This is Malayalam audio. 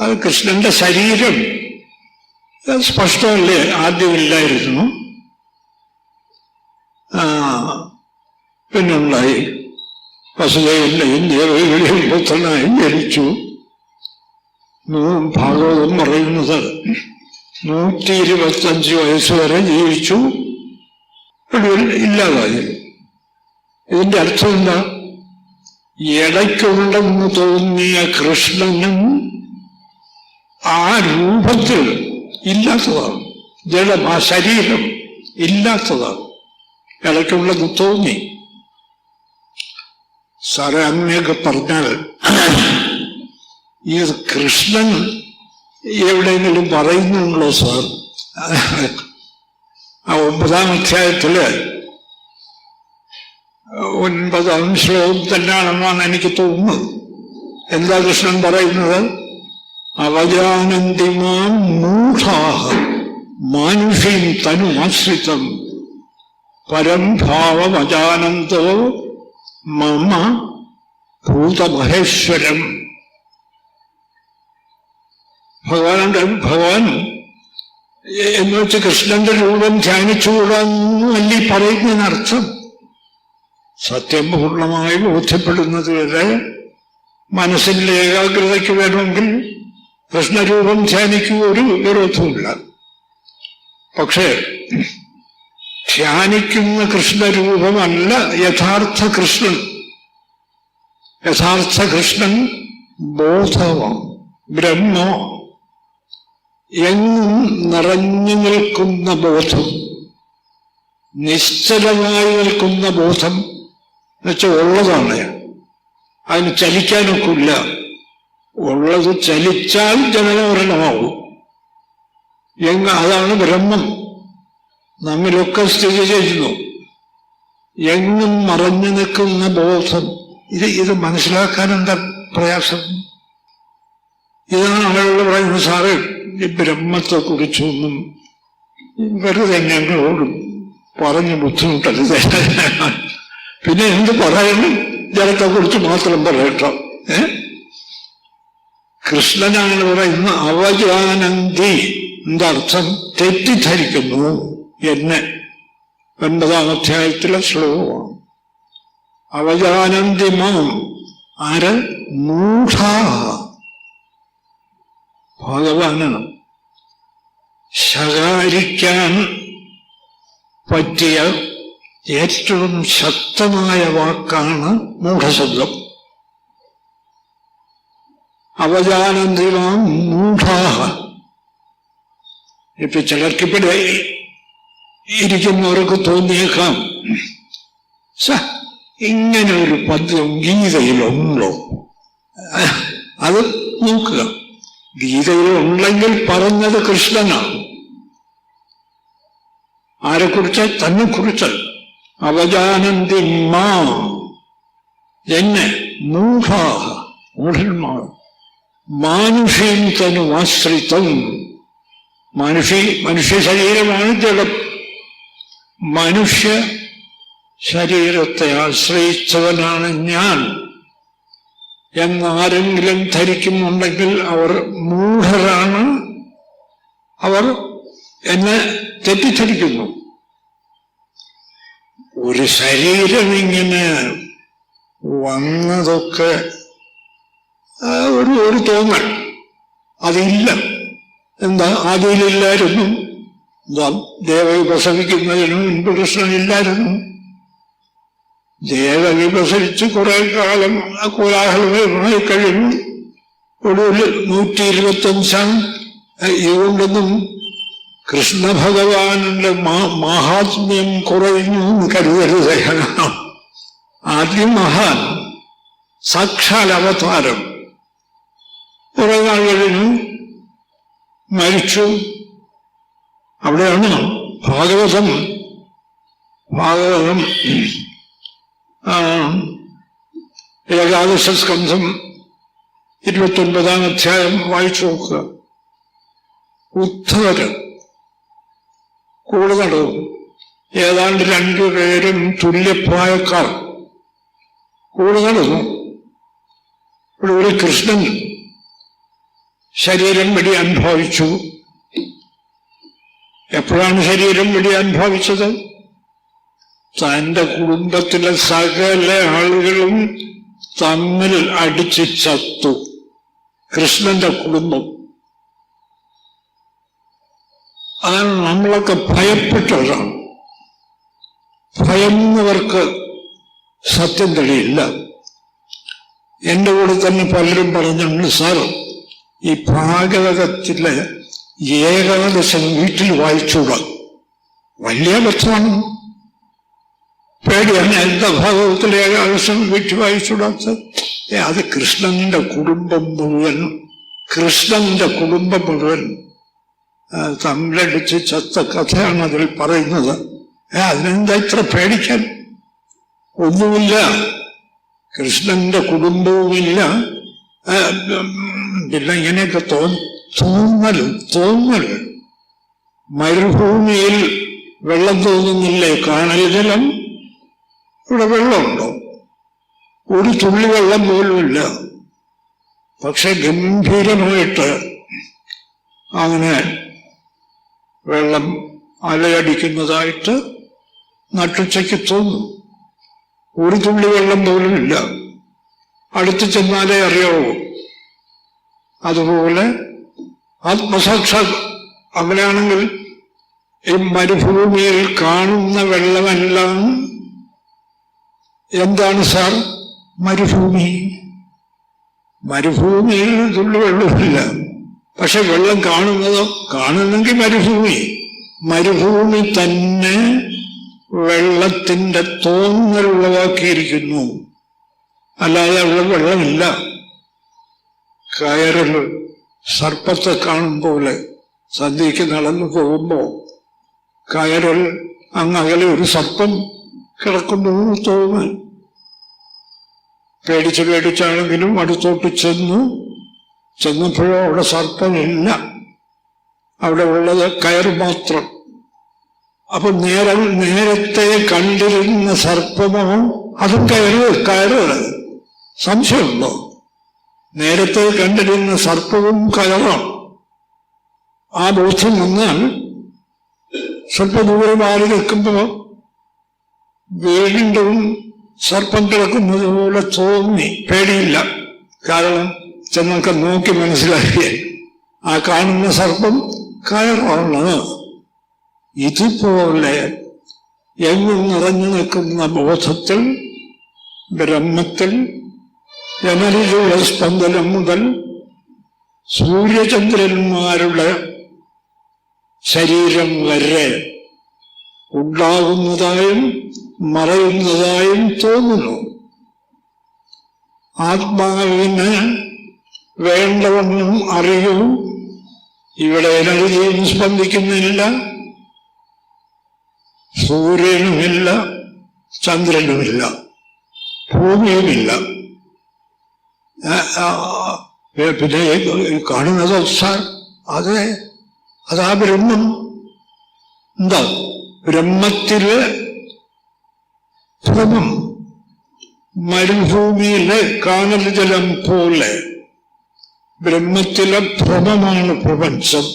അത് കൃഷ്ണന്റെ ശരീരം. സ്പഷ്ടമല്ലേ? ആദ്യമില്ലായിരുന്നു പിന്നുണ്ടായി വസുദേവന്റെയും ദേവയുടെയും പുത്രനായി ജനിച്ചു. ഭാഗവതം പറയുന്നത് നൂറ്റി ഇരുപത്തഞ്ച് വയസ്സ് വരെ ജീവിച്ചു. ഇല്ലാതായി. ഇതിന്റെ അർത്ഥം എന്താ? ഇടയ്ക്കുണ്ടെന്ന് തോന്നിയ കൃഷ്ണനും ആ രൂപത്തിൽ ഇല്ലാത്തതാണ്. ജഡം ആ ശരീരം ഇല്ലാത്തതാണ്. ഇടയ്ക്കുള്ള തോന്നി. സാറേ അങ്ങനെയൊക്കെ പറഞ്ഞാൽ ഈ കൃഷ്ണൻ എവിടെയെങ്കിലും പറയുന്നുണ്ടോ സാർ? ആ ഒമ്പതാം അധ്യായത്തിൽ ഒൻപതാം ശ്ലോകം തന്നെയാണെന്നാണ് എനിക്ക് തോന്നുന്നത്. എന്താ കൃഷ്ണൻ പറയുന്നത്? അവജാനന്തിമാം മൂഢാഹ. മാനുഷീം തനുമാശ്രിതം ആശ്രിതം. ഭാവമജാനന്തോ മമ ഭൂതമഹേശ്വരം. ഭഗവാനുടെ ഭഗവാൻ എന്ന് വെച്ച് കൃഷ്ണന്റെ രൂപം ധ്യാനിച്ചുകൂടാന്നല്ലി പറയുന്നതിനർത്ഥം സത്യം പൂർണമായി ബോധ്യപ്പെടുന്നത് വരെ മനസ്സിന്റെ ഏകാഗ്രതയ്ക്ക് വേണമെങ്കിൽ കൃഷ്ണരൂപം ധ്യാനിക്കുക ഒരു വിരോധവുമില്ല. പക്ഷേ ധ്യാനിക്കുന്ന കൃഷ്ണരൂപമല്ല യഥാർത്ഥ കൃഷ്ണൻ. യഥാർത്ഥ കൃഷ്ണൻ ബോധവോ ബ്രഹ്മോ. എങ്ങും നിറഞ്ഞു നിൽക്കുന്ന ബോധം നിശ്ചലമായി നിൽക്കുന്ന ബോധം എന്നുവെച്ചാൽ ഉള്ളതാണ്. അതിന് ചലിക്കാനൊക്കില്ല. ഉള്ളത് ചലിച്ചാൽ ജനനമരണമാവും എങ്ങ അതാണ് ബ്രഹ്മം. നമ്മിലൊക്കെ സ്ഥിതി ചെയ്യുന്നു. എങ്ങും മറഞ്ഞു നിൽക്കുന്ന ബോധം. ഇത് ഇത് മനസ്സിലാക്കാൻ എന്താ പ്രയാസം? ഇതാണ് ആളുകൾ പറയുന്നത് സാറ് ഈ ബ്രഹ്മത്തെക്കുറിച്ചൊന്നും വെറുതെ ഞങ്ങളോടും പറഞ്ഞു ബുദ്ധിമുട്ടരുത്. പിന്നെ എന്ത് പറയണം? ജലത്തെക്കുറിച്ച് മാത്രം പറയട്ടോ. ഏ? കൃഷ്ണനാണ് പറയുന്ന അവജാനന്തി എന്തർത്ഥം? തെറ്റിദ്ധരിക്കുന്നു എന്നെ. ഒൻപതാം അധ്യായത്തിലെ ശ്ലോകമാണ് അവജാനന്തി മാം. ആര്? മൂഢ. ഭഗവാനാണ്. ശകാരിക്കാൻ പറ്റിയ ഏറ്റവും ശക്തമായ വാക്കാണ് മൂഢശബ്ദം. അവജാനന്തിമാം മൂഢാഹ ഇപ്പൊ ചിലർക്കിവിടെ ഇരിക്കുന്നവർക്ക് തോന്നിയേക്കാം. സ ഇങ്ങനെ ഒരു പദ്യം ഗീതയിലുണ്ടോ? അത് നോക്കുക. ഗീതയിലുണ്ടെങ്കിൽ പറഞ്ഞത് കൃഷ്ണനാണ്. ആരെക്കുറിച്ച്? തന്നെ കുറിച്ച് അവജാനന്തി മാം. എന്നെ മൂഢാഹ മൂഢന്മാർ. മാനുഷ്യം തനു ആശ്രിതം. മനുഷ്യ മനുഷ്യ ശരീരമാണ് ജഡം. മനുഷ്യ ശരീരത്തെ ആശ്രയിച്ചവനാണ് ഞാൻ. എന്നാരെങ്കിലും ധരിക്കുന്നുണ്ടെങ്കിൽ അവർ മൂഢരാണ്. അവർ എന്നെ തെറ്റിദ്ധരിക്കുന്നു. ഒരു ശരീരം ഇങ്ങനെ വന്നതൊക്കെ ഒരു ഒരു തോന്നൽ. അതില്ല. എന്താ? ആദ്യയിലില്ലായിരുന്നു എന്താ? ദേവകി പ്രസവിക്കുന്നതിന് മുൻപ് കൃഷ്ണനില്ലായിരുന്നു. ദേവകി പ്രസവിച്ച് കുറെ കാലം ആ കോലാഹലമായി കഴിഞ്ഞു. ഒടുവിൽ നൂറ്റി ഇരുപത്തഞ്ചാം ഇതുകൊണ്ടൊന്നും കൃഷ്ണ ഭഗവാന്റെ മാ- മാഹാത്മ്യം കുറയുന്നു കരുതരുത്. ആദ്യം മഹാൻ സാക്ഷാൽ അവതാരം. കുറെ നാൾ കഴിഞ്ഞു മരിച്ചു അവിടെയാണ് ഭാഗവതം. ഭാഗവതം ഏകാദശ സ്കന്ധം ഇരുപത്തൊൻപതാം അധ്യായം വായിച്ചു നോക്കുക. ഉദ്ധവര് കൂടെ നടന്നു ഏതാണ്ട് രണ്ടുപേരും തുല്യപ്രായക്കാർ കൂടെ നടന്നു ഇവിടെ ഒരു കൃഷ്ണൻ ശരീരം വെടി അനുഭവിച്ചു. എപ്പോഴാണ് ശരീരം വെടി അനുഭവിച്ചത്? തന്റെ കുടുംബത്തിലെ സകല ആളുകളും തമ്മിൽ അടിച്ച് ചത്തു. കൃഷ്ണന്റെ കുടുംബം. അതാണ് നമ്മളൊക്കെ ഭയപ്പെട്ടവരാണ്. ഭയന്നവർക്ക് സത്യം തെളിയില്ല. എന്റെ കൂടെ തന്നെ പലരും പറഞ്ഞിട്ടുണ്ട് സാർ ഈ ഭാഗവതത്തിലെ ഏകാദശം വീട്ടിൽ വായിച്ചൂടാ. വലിയ അബദ്ധമാണ് പേടിയാണ് എന്താ ഭാഗവത്തിൽ ഏകാദശം വീട്ടിൽ വായിച്ചൂടാത്ത ഏ അത് കൃഷ്ണന്റെ കുടുംബം മുഴുവൻ കൃഷ്ണന്റെ കുടുംബം മുഴുവൻ തമ്മിലടിച്ച് ചത്ത കഥയാണ് അതിൽ പറയുന്നത്. അതിനെന്താ ഇത്ര പേടിക്കാൻ? ഒന്നുമില്ല. കൃഷ്ണന്റെ കുടുംബവുമില്ല. പിന്നെ ഇങ്ങനെയൊക്കെ തോ തോന്നലും തോന്നൽ മരുഭൂമിയിൽ വെള്ളം തോന്നുന്നില്ലേ? കാണൽ ജലം. ഇവിടെ വെള്ളമുണ്ടോ? ഒരു തുള്ളി വെള്ളം പോലുമില്ല. പക്ഷെ ഗംഭീരമായിട്ട് അങ്ങനെ വെള്ളം അലയടിക്കുന്നതായിട്ട് നട്ടുച്ചയ്ക്ക് തോന്നും. ഒരു തുള്ളി വെള്ളം പോലുമില്ല. അടുത്ത് ചെന്നാലേ അറിയാവൂ. അതുപോലെ ആത്മസാക്ഷാ അങ്ങനെയാണെങ്കിൽ ഈ മരുഭൂമിയിൽ കാണുന്ന വെള്ളമെല്ലാം എന്താണ് സാർ? മരുഭൂമി. മരുഭൂമിയിൽ തുള്ളി വെള്ളമില്ല. പക്ഷെ വെള്ളം കാണുന്നതോ കാണുന്നെങ്കിൽ മരുഭൂമി. മരുഭൂമി തന്നെ വെള്ളത്തിന്റെ തോന്നൽ ഉളവാക്കിയിരിക്കുന്നു. അല്ലാതെ അവിടെ വെള്ളമില്ല. കയറിൽ സർപ്പത്തെ കാണും പോലെ സന്ധ്യയ്ക്ക് നടന്നു പോകുമ്പോൾ കയറൽ അങ്ങ് അകലെ ഒരു സർപ്പം കിടക്കുന്നു തോന്നാൻ പേടിച്ച് പേടിച്ചാണെങ്കിലും അടുത്തോട്ട് ചെന്നു. ചെന്നപ്പോഴോ അവിടെ സർപ്പമില്ല. അവിടെ ഉള്ളത് കയർ മാത്രം. അപ്പൊ നേരം നേരത്തെ കണ്ടിരുന്ന സർപ്പമോ? അതും കയറ് കയറ് സംശയമുണ്ടോ? നേരത്തെ കണ്ടിരുന്ന സർപ്പവും കയറാണ് ആ ബോധ്യം വന്നാൽ സ്വല്പ ദൂരെ മാറി നിൽക്കുമ്പോൾ വീണ്ടും സർപ്പം കിടക്കുന്നത് പോലെ തോന്നി. പേടിയില്ല. കാരണം ചെന്നൊക്കെ നോക്കി മനസ്സിലാക്കിയ. ആ കാണുന്ന സർപ്പം കയറാണ് ഇതുപോലെ എങ്ങും നിറഞ്ഞു നിൽക്കുന്ന ബോധത്തിൽ ബ്രഹ്മത്തിൽ ജനലിലുള്ള സ്പന്ദനം മുതൽ സൂര്യചന്ദ്രന്മാരുടെ ശരീരം വരെ ഉണ്ടാകുന്നതായും മറയുന്നതായും തോന്നുന്നു. ആത്മാവിന് വേണ്ടവണ്ണം അറിയൂ. ഇവിടെ എനർജിയും സ്പന്ദിക്കുന്നില്ല. സൂര്യനുമില്ല ചന്ദ്രനുമില്ല ഭൂമിയുമില്ല. പിന്നെ കാണുന്നത് സാർ അത് അതാ ബ്രഹ്മം എന്താ? ബ്രഹ്മത്തിൽ ഭ്രമം. മരുഭൂമിയിലെ കാണൽ ജലം പോലെ ബ്രഹ്മത്തിലെ ഭ്രമമാണ് പ്രപഞ്ചം.